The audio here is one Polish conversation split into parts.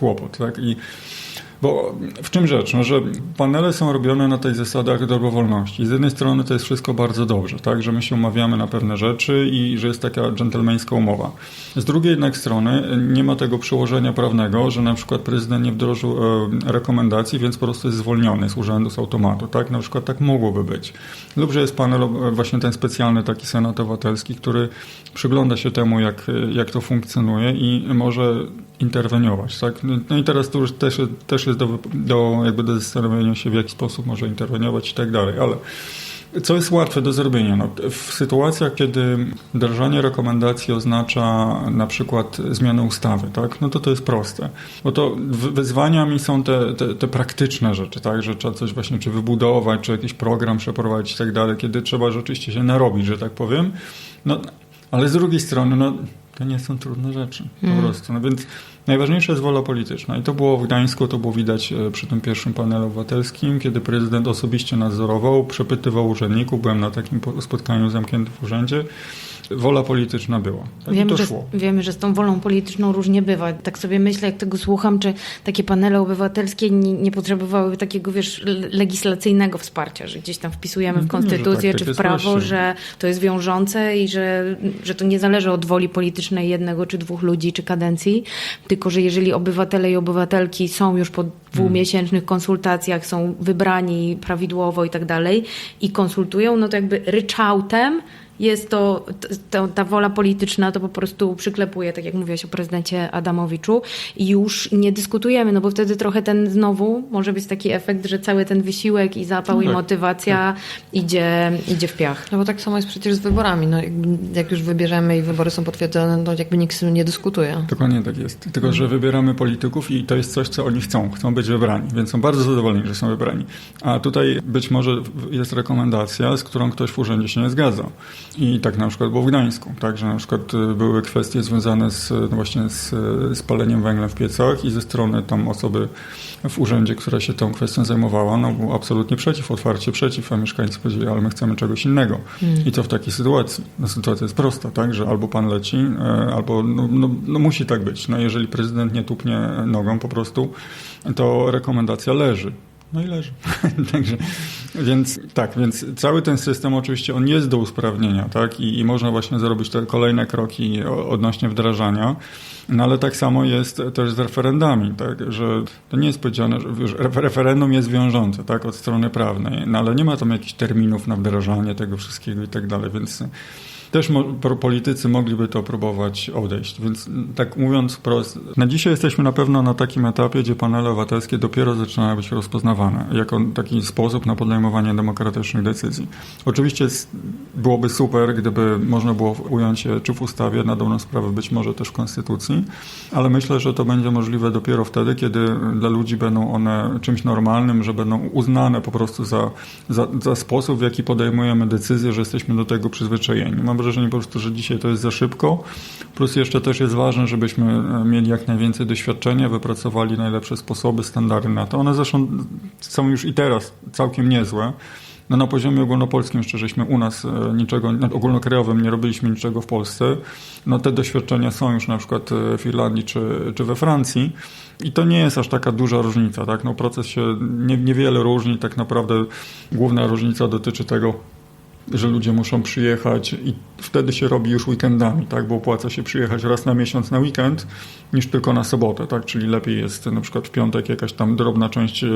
kłopot. Tak? I bo w czym rzecz? No, że panele są robione na tej zasadach dobrowolności. Z jednej strony to jest wszystko bardzo dobrze, tak, że my się umawiamy na pewne rzeczy i że jest taka dżentelmeńska umowa. Z drugiej jednak strony nie ma tego przełożenia prawnego, że na przykład prezydent nie wdrożył e, rekomendacji, więc po prostu jest zwolniony z urzędu z automatu. Tak? Na przykład tak mogłoby być. Lub że jest panel, e, właśnie ten specjalny taki senat obywatelski, który przygląda się temu, jak, jak to funkcjonuje i może interweniować. Tak? No i teraz to już też, też jest do, do, jakby do zastanowienia się, w jaki sposób może interweniować i tak dalej, ale co jest łatwe do zrobienia? No, w sytuacjach, kiedy wdrażanie rekomendacji oznacza na przykład zmianę ustawy, tak? no to to jest proste. Bo to wyzwaniami są te, te, te, praktyczne rzeczy, tak? że trzeba coś właśnie czy wybudować, czy jakiś program przeprowadzić i tak dalej, kiedy trzeba rzeczywiście się narobić, że tak powiem. No, ale z drugiej strony, no, to nie są trudne rzeczy po mm. prostu. No więc najważniejsza jest wola polityczna. I to było w Gdańsku, to było widać e, przy tym pierwszym panelu obywatelskim, kiedy prezydent osobiście nadzorował, przepytywał urzędników. Byłem na takim spotkaniu zamkniętym w urzędzie wola polityczna była. Tak wiemy, że, wiemy, że z tą wolą polityczną różnie bywa. Tak sobie myślę, jak tego słucham, czy takie panele obywatelskie nie, nie potrzebowałyby takiego, wiesz, legislacyjnego wsparcia, że gdzieś tam wpisujemy w no konstytucję, tak, czy w prawo, że to jest wiążące i że, że to nie zależy od woli politycznej jednego, czy dwóch ludzi, czy kadencji, tylko że jeżeli obywatele i obywatelki są już po dwumiesięcznych konsultacjach, są wybrani prawidłowo i tak dalej i konsultują, no to jakby ryczałtem jest to, to, ta wola polityczna to po prostu przyklepuje, tak jak mówiłaś o prezydencie Adamowiczu i już nie dyskutujemy, no bo wtedy trochę ten znowu może być taki efekt, że cały ten wysiłek i zapał no tak, i motywacja tak. idzie, idzie w piach. No bo tak samo jest przecież z wyborami. No, jak już wybierzemy i wybory są potwierdzone, to jakby nikt z tym nie dyskutuje. Dokładnie tak jest. Tylko, że wybieramy polityków i to jest coś, co oni chcą. Chcą być wybrani, więc są bardzo zadowoleni, że są wybrani. A tutaj być może jest rekomendacja, z którą ktoś w urzędzie się nie zgadza. I tak na przykład było w Gdańsku, tak, że na przykład y, były kwestie związane z, no właśnie z, z paleniem węgla w piecach i ze strony tam osoby w urzędzie, która się tą kwestią zajmowała, no był absolutnie przeciw, otwarcie przeciw, a mieszkańcy powiedzieli, ale my chcemy czegoś innego. Hmm. I co w takiej sytuacji? No, sytuacja jest prosta, tak, że albo pan leci, e, albo no, no, no musi tak być. No, jeżeli prezydent nie tupnie nogą po prostu, to rekomendacja leży. No i leży. Także, więc tak, więc cały ten system oczywiście on jest do usprawnienia, tak? I, I, można właśnie zrobić te kolejne kroki odnośnie wdrażania. No ale tak samo jest też z referendami, tak? Że to nie jest powiedziane, że referendum jest wiążące, tak? Od strony prawnej, no ale nie ma tam jakichś terminów na wdrażanie tego wszystkiego i tak dalej, więc też politycy mogliby to próbować odejść. Więc tak mówiąc wprost, na dzisiaj jesteśmy na pewno na takim etapie, gdzie panele obywatelskie dopiero zaczynają być rozpoznawane jako taki sposób na podejmowanie demokratycznych decyzji. Oczywiście byłoby super, gdyby można było ująć je czy w ustawie, na dobrą sprawę być może też w konstytucji, ale myślę, że to będzie możliwe dopiero wtedy, kiedy dla ludzi będą one czymś normalnym, że będą uznane po prostu za, za, za sposób, w jaki podejmujemy decyzje, że jesteśmy do tego przyzwyczajeni. Wrażenie po prostu, że dzisiaj to jest za szybko. Plus jeszcze też jest ważne, żebyśmy e, mieli jak najwięcej doświadczenia, wypracowali najlepsze sposoby, standardy na to. One zresztą są już i teraz całkiem niezłe. No na poziomie ogólnopolskim jeszcze żeśmy u nas e, niczego, ogólnokrajowym nie robiliśmy niczego w Polsce. No te doświadczenia są już na przykład e, w Irlandii czy, czy we Francji. I to nie jest aż taka duża różnica, tak? No proces się nie, niewiele różni, tak naprawdę główna różnica dotyczy tego, że ludzie muszą przyjechać i wtedy się robi już weekendami, tak? bo opłaca się przyjechać raz na miesiąc na weekend niż tylko na sobotę, tak? czyli lepiej jest na przykład w piątek jakaś tam drobna część e,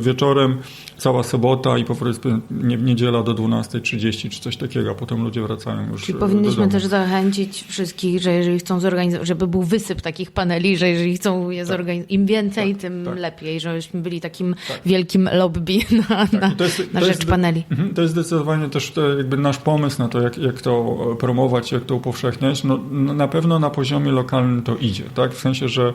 wieczorem, cała sobota i powiedzmy niedziela do 12.30 czy coś takiego, a potem ludzie wracają już Czyli powinniśmy też zachęcić wszystkich, że jeżeli chcą zorganizować, żeby był wysyp takich paneli, że jeżeli chcą je tak. zorganizować, im więcej, tak, tym tak. lepiej, żebyśmy byli takim tak. wielkim lobby na, tak. na rzecz jest, paneli. Mhm, to jest zdecydowanie też jakby nasz pomysł na to, jak, jak to promować, jak to upowszechniać, no, no, na pewno na poziomie lokalnym to idzie, tak? W sensie, że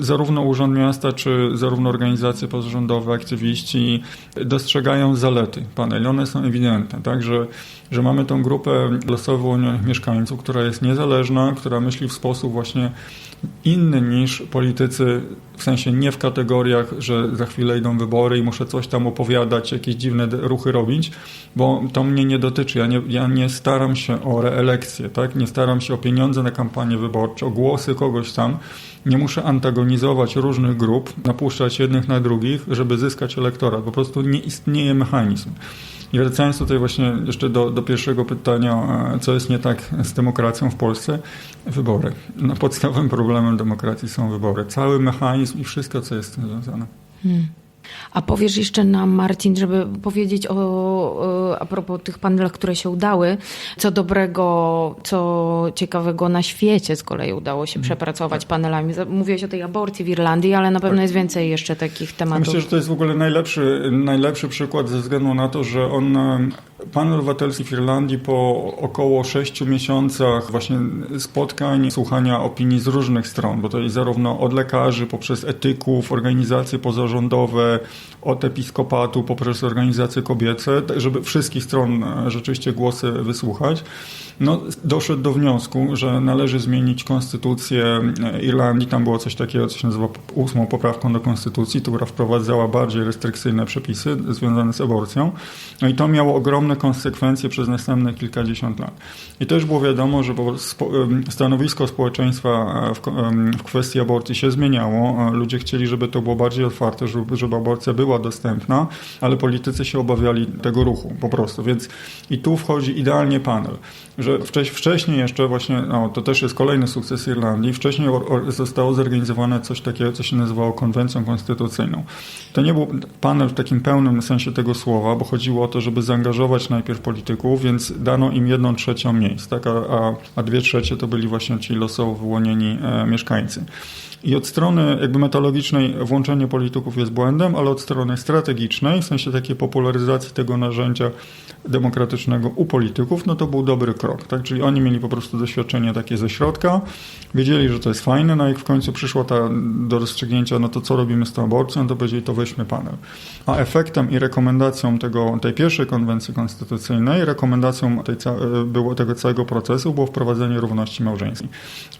zarówno Urząd Miasta, czy zarówno organizacje pozarządowe, aktywiści dostrzegają zalety paneli. One są ewidentne, tak? Że, że mamy tą grupę losowo mieszkańców, która jest niezależna, która myśli w sposób właśnie inny niż politycy, w sensie nie w kategoriach, że za chwilę idą wybory i muszę coś tam opowiadać, jakieś dziwne ruchy robić, bo to mnie nie dotyczy. Ja nie, ja nie staram się o reelekcję, tak? nie staram się o pieniądze na kampanię wyborcze, o głosy kogoś tam. Nie muszę antagonizować różnych grup, napuszczać jednych na drugich, żeby zyskać elektorat. Po prostu nie istnieje mechanizm. I wracając tutaj właśnie jeszcze do, do pierwszego pytania, e, co jest nie tak z demokracją w Polsce? Wybory. No, podstawowym problemem demokracji są wybory. Cały mechanizm i wszystko, co jest z tym związane. A powiesz jeszcze nam, Marcin, żeby powiedzieć o, a propos tych panelach, które się udały, co dobrego, co ciekawego na świecie z kolei udało się przepracować panelami. Za- Mówiłeś o tej aborcji w Irlandii, ale na pewno jest więcej jeszcze takich tematów. Myślę, że to jest w ogóle najlepszy, najlepszy przykład ze względu na to, że on, e, panel obywatelski w Irlandii po około sześciu miesiącach właśnie spotkań, słuchania opinii z różnych stron, bo to jest zarówno od lekarzy, poprzez etyków, organizacje pozarządowe, od episkopatu, poprzez organizacje kobiece, tak żeby wszystkich stron e, rzeczywiście głosy wysłuchać. No, doszedł do wniosku, że należy zmienić konstytucję Irlandii. Tam było coś takiego, co się nazywa ósmą poprawką do konstytucji, która wprowadzała bardziej restrykcyjne przepisy związane z aborcją. No i to miało ogromne konsekwencje przez następne kilkadziesiąt lat. I też było wiadomo, że stanowisko społeczeństwa e, w kwestii aborcji się zmieniało. E, Ludzie chcieli, żeby to było bardziej otwarte, żeby, żeby aborcja była dostępna, ale politycy się obawiali tego ruchu po prostu. Więc i tu wchodzi idealnie panel że wcześ, wcześniej jeszcze właśnie, no, to też jest kolejny sukces Irlandii, wcześniej zostało zorganizowane coś takiego, co się nazywało konwencją konstytucyjną. To nie był panel w takim pełnym sensie tego słowa, bo chodziło o to, żeby zaangażować najpierw polityków, więc dano im jedną trzecią miejsc, tak, a, a, a dwie trzecie to byli właśnie ci losowo wyłonieni e, mieszkańcy. I od strony jakby metodologicznej włączenie polityków jest błędem, ale od strony strategicznej, w sensie takiej popularyzacji tego narzędzia demokratycznego u polityków, no to był dobry krok. Tak? Czyli oni mieli po prostu doświadczenie takie ze środka, wiedzieli, że to jest fajne, no jak w końcu przyszło ta, do rozstrzygnięcia, no to co robimy z tą aborcją, to powiedzieli, to weźmy panel. A efektem i rekomendacją tego, tej pierwszej konwencji konstytucyjnej, rekomendacją tej, było tego całego procesu było wprowadzenie równości małżeńskiej.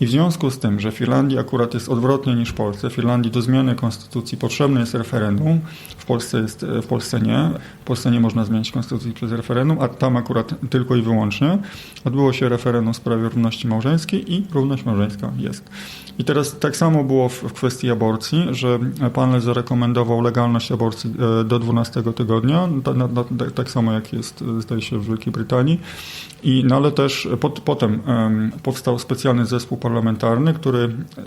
I w związku z tym, że w Irlandii akurat jest odwrotnie niż w Polsce, w Irlandii do zmiany konstytucji potrzebne jest referendum, w Polsce, jest, w Polsce nie. W Polsce nie można zmienić konstytucji przez referendum, a tam akurat tylko i wyłącznie. Odbyło się referendum w sprawie równości małżeńskiej i równość małżeńska jest. I teraz tak samo było w, w kwestii aborcji, że panel zarekomendował legalność aborcji e, do 12 tygodnia, tak- tak samo jak jest, e, zdaje się, w Wielkiej Brytanii. I, no ale też pot, potem em, powstał specjalny zespół parlamentarny, który e,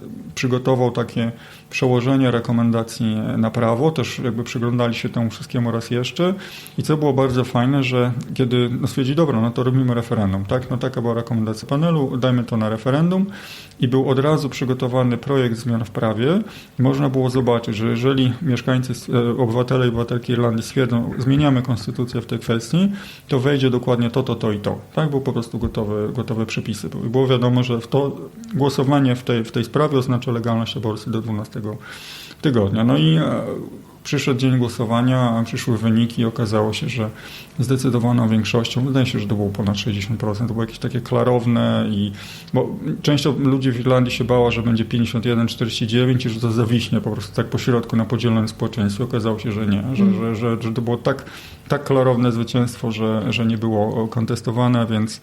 takie przełożenie rekomendacji na prawo, też jakby przyglądali się temu wszystkiemu raz jeszcze i co było bardzo fajne, że kiedy no stwierdzi, dobra, no to robimy referendum, tak? No taka była rekomendacja panelu, dajmy to na referendum i był od razu przygotowany projekt zmian w prawie. Można było zobaczyć, że jeżeli mieszkańcy, e, obywatele i obywatelki Irlandii stwierdzą, zmieniamy konstytucję w tej kwestii, to wejdzie dokładnie to, to, to i to. Tak? Był po prostu gotowe, gotowe przepisy. Było wiadomo, że w to głosowanie w tej, w tej sprawie oznacza legalność aborcji do 12 tygodnia. No i e, przyszedł dzień głosowania, przyszły wyniki i okazało się, że zdecydowaną większością, wydaje się, że to było ponad 60%, to było jakieś takie klarowne i bo część ludzi w Irlandii się bała, że będzie 51-49 i że to zawiśnie po prostu tak po środku na podzielonym społeczeństwie. Okazało się, że nie, że, że, że, że to było tak, tak klarowne zwycięstwo, że, że nie było kontestowane, więc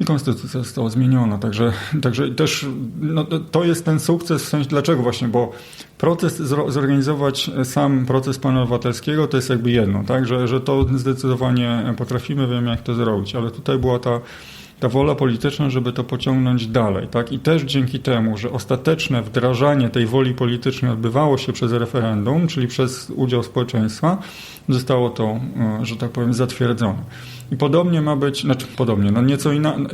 i konstytucja została zmieniona. Także, także też no, to- jest ten sukces w sensie dlaczego właśnie, bo proces zorganizować sam proces panelu obywatelskiego to jest jakby jedno, tak? Że, że to zdecydowanie potrafimy, wiemy jak to zrobić, ale tutaj była ta ta wola polityczna, żeby to pociągnąć dalej. Tak? I też dzięki temu, że ostateczne wdrażanie tej woli politycznej odbywało się przez referendum, czyli przez udział społeczeństwa, zostało to, e, że tak powiem, zatwierdzone. I podobnie ma być, znaczy podobnie, no nieco inaczej.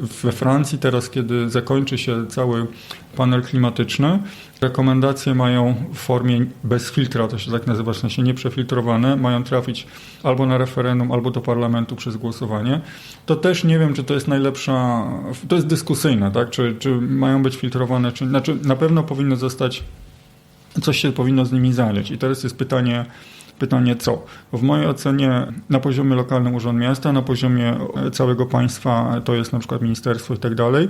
We Francji teraz, kiedy zakończy się cały panel klimatyczny, rekomendacje mają w formie bez filtra, to się tak nazywa, w sensie nieprzefiltrowane, mają trafić albo na referendum, albo do parlamentu przez głosowanie. To też nie wiem, czy to jest najlepsza, to jest dyskusyjne, tak? Czy, czy mają być filtrowane, czy, znaczy na pewno powinno zostać, coś się powinno z nimi zająć. I teraz jest pytanie, Pytanie co? W mojej ocenie na poziomie lokalnym Urząd Miasta, na poziomie całego państwa to jest na przykład ministerstwo i tak dalej.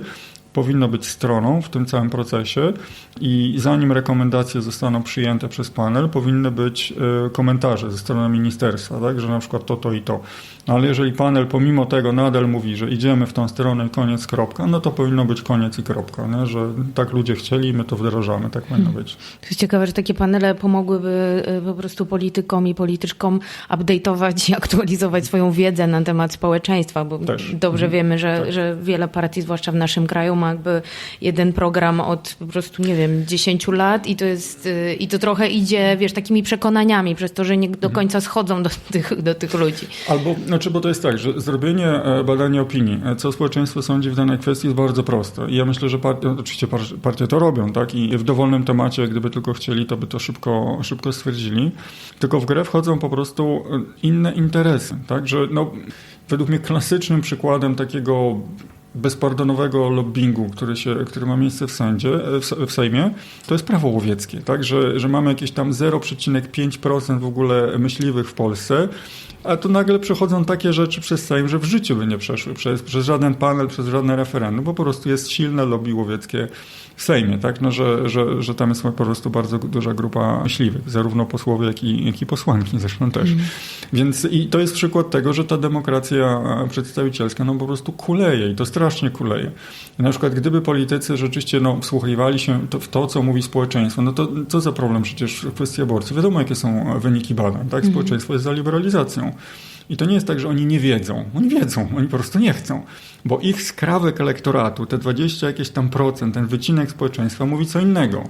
Powinno być stroną w tym całym procesie i zanim rekomendacje zostaną przyjęte przez panel, powinny być e, komentarze ze strony ministerstwa, tak, że na przykład to, to i to. No, Ale jeżeli panel pomimo tego nadal mówi, że idziemy w tą stronę i koniec, kropka, no to powinno być koniec i kropka, nie? że tak ludzie chcieli i my to wdrażamy, tak powinno być. To jest ciekawe, że takie panele pomogłyby y, po prostu politykom i polityczkom update'ować i aktualizować swoją wiedzę na temat społeczeństwa, bo Też. dobrze Mhm. wiemy, że, Tak. że wiele partii, zwłaszcza w naszym kraju, ma jakby jeden program od po prostu, nie wiem, 10 lat i to jest, y, i to trochę idzie, wiesz, takimi przekonaniami, przez to, że nie do końca schodzą do tych, do tych ludzi. Albo, znaczy, bo to jest tak, że zrobienie e, badania opinii, e, co społeczeństwo sądzi w danej kwestii jest bardzo proste. I ja myślę, że partie, oczywiście par- partie to robią, tak? I w dowolnym temacie, gdyby tylko chcieli, to by to szybko, szybko stwierdzili. Tylko w grę wchodzą po prostu e, inne interesy, tak? Że no, według mnie klasycznym przykładem takiego bezpardonowego lobbingu, który, się, który ma miejsce w sądzie, e, w, Sejmie, to jest prawo łowieckie, tak? Że, że mamy jakieś tam 0,5% w ogóle myśliwych w Polsce, a tu nagle przechodzą takie rzeczy przez Sejm, że w życiu by nie przeszły przez, przez żaden panel, przez żadne referendum, bo po prostu jest silne lobby łowieckie w Sejmie, tak? No, że, że, że tam jest po prostu bardzo duża grupa myśliwych, zarówno posłowie, jak i, jak i posłanki zresztą też. Więc i to jest przykład tego, że ta demokracja przedstawicielska no po prostu kuleje i to strasznie kuleje. Na przykład gdyby politycy rzeczywiście no, wsłuchiwali się to, w to, co mówi społeczeństwo, no to co za problem przecież w kwestii aborcji? Wiadomo, jakie są wyniki badań, tak? Społeczeństwo jest za liberalizacją. Mmh. I to nie jest tak, że oni nie wiedzą. Oni wiedzą, oni po prostu nie chcą. Bo ich skrawek elektoratu, te 20 jakieś tam procent, ten wycinek społeczeństwa mówi co innego.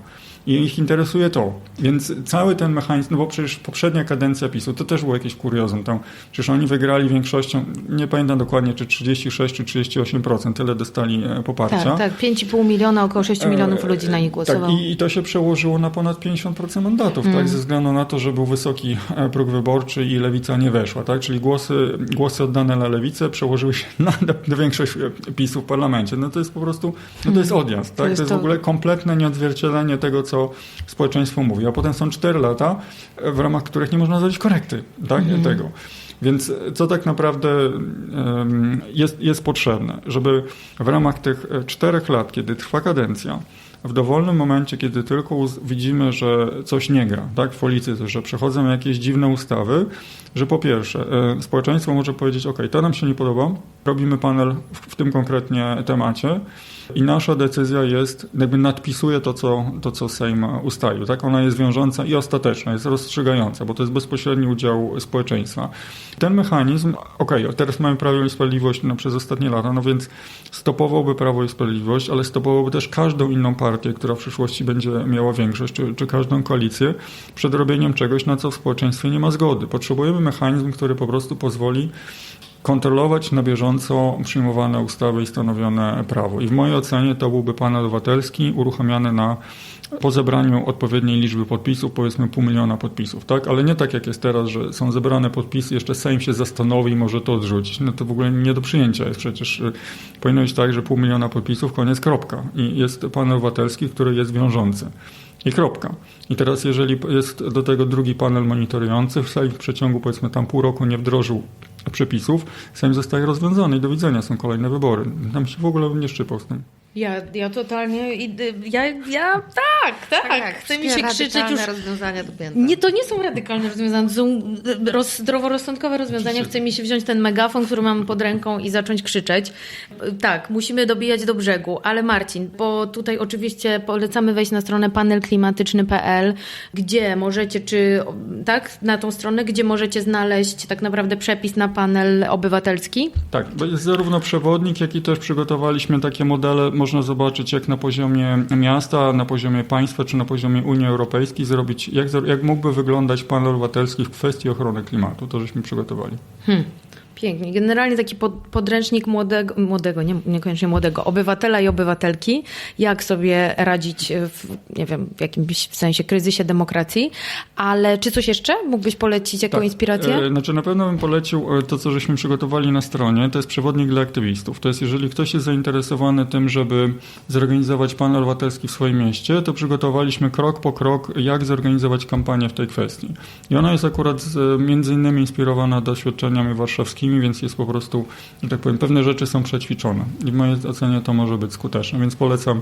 I ich interesuje to. Więc cały ten mechanizm, no bo przecież poprzednia kadencja PiSu to też było jakieś kuriozum. Tam, przecież oni wygrali większością, nie pamiętam dokładnie, czy 36 czy 38%, tyle dostali e, poparcia. Tak, tak, 5,5 miliona, około 6 milionów ludzi na nich głosowało. Tak, i, i to się przełożyło na ponad 50% mandatów, tak, ze względu na to, że był wysoki e, próg wyborczy i lewica nie weszła, tak, czyli głosy, głosy oddane na lewicę przełożyły się na, na większość e, PiSu w parlamencie. No to jest po prostu, no to jest odjazd, tak, to jest jest, to- w ogóle kompletne nieodzwierciedlenie tego, co społeczeństwo mówi, a potem są 4 lata, e, w ramach których nie można zrobić korekty, tak, tego. Więc co tak naprawdę jest, jest potrzebne, żeby w ramach tych e, czterech lat, kiedy trwa kadencja, w dowolnym momencie, kiedy tylko widzimy, że coś nie gra, tak, w polityce, że przechodzą jakieś dziwne ustawy, że po pierwsze, e, społeczeństwo może powiedzieć, ok, to nam się nie podoba, robimy panel w, w tym konkretnie temacie i nasza decyzja jest, jakby nadpisuje to, co, to, co Sejm ustalił, tak, ona jest wiążąca i ostateczna, jest rozstrzygająca, bo to jest bezpośredni udział społeczeństwa. Ten mechanizm, okej, teraz mamy Prawo i Sprawiedliwość no, przez ostatnie lata, no więc stopowałby Prawo i Sprawiedliwość, ale stopowałby też każdą inną partię, która w przyszłości będzie miała większość, czy, czy każdą koalicję, przed robieniem czegoś, na co w społeczeństwie nie ma zgody. Potrzebujemy mechanizm, który po prostu pozwoli kontrolować na bieżąco przyjmowane ustawy i stanowione prawo. I w mojej ocenie to byłby panel obywatelski uruchamiany na po zebraniu odpowiedniej liczby podpisów, powiedzmy pół miliona podpisów, tak? Ale nie tak jak jest teraz, że są zebrane podpisy, jeszcze Sejm się zastanowi i może to odrzucić. No to w ogóle nie do przyjęcia jest przecież. y, Powinno być tak, że pół miliona podpisów, koniec, kropka. I jest panel obywatelski, który jest wiążący. I kropka. I teraz jeżeli jest do tego drugi panel monitorujący, Sejm w przeciągu powiedzmy tam pół roku nie wdrożył przepisów, Sejm zostaje rozwiązany i do widzenia są kolejne wybory. Tam się w ogóle nie szczypał z tym. Ja, ja totalnie, idę- ja, ja tak, tak, chce mi się krzyczeć już. rozwiązania do pięta. Nie, to nie są radykalne rozwiązania, to są roz, zdroworozsądkowe rozwiązania. Chce mi się wziąć ten megafon, który mam pod ręką i zacząć krzyczeć. Tak, musimy dobijać do brzegu, ale Marcin, bo tutaj oczywiście polecamy wejść na stronę panelklimatyczny.pl, gdzie możecie, czy tak, na tą stronę, gdzie możecie znaleźć tak naprawdę przepis na panel obywatelski. Tak, bo jest zarówno przewodnik, jak i też przygotowaliśmy takie modele. Można zobaczyć, jak na poziomie miasta, na poziomie państwa czy na poziomie Unii Europejskiej zrobić, jak, jak mógłby wyglądać panel obywatelski w kwestii ochrony klimatu. To żeśmy przygotowali. Hmm. Pięknie. Generalnie taki pod, podręcznik młodego, młodego nie, niekoniecznie młodego, obywatela i obywatelki, jak sobie radzić w, nie wiem, w jakimś w sensie kryzysie demokracji. Ale czy coś jeszcze mógłbyś polecić jako inspirację? E, Znaczy na pewno bym polecił e, to, co żeśmy przygotowali na stronie. To jest przewodnik dla aktywistów. To jest, jeżeli ktoś jest zainteresowany tym, żeby zorganizować panel obywatelski w swoim mieście, to przygotowaliśmy krok po krok, jak zorganizować kampanię w tej kwestii. I ona jest akurat z, między innymi inspirowana doświadczeniami warszawskimi polskimi, więc jest po prostu, że tak powiem, pewne rzeczy są przećwiczone i w mojej ocenie to może być skuteczne, więc polecam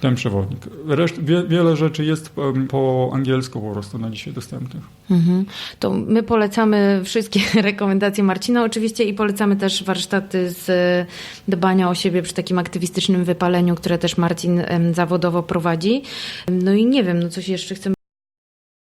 ten przewodnik. Reszt, wie, wiele rzeczy jest po angielsku po prostu na dzisiaj dostępnych. Mhm. To my polecamy wszystkie rekomendacje Marcina oczywiście i polecamy też warsztaty z e, dbania o siebie przy takim aktywistycznym wypaleniu, które też Marcin zawodowo prowadzi. No i nie wiem, no coś jeszcze chcemy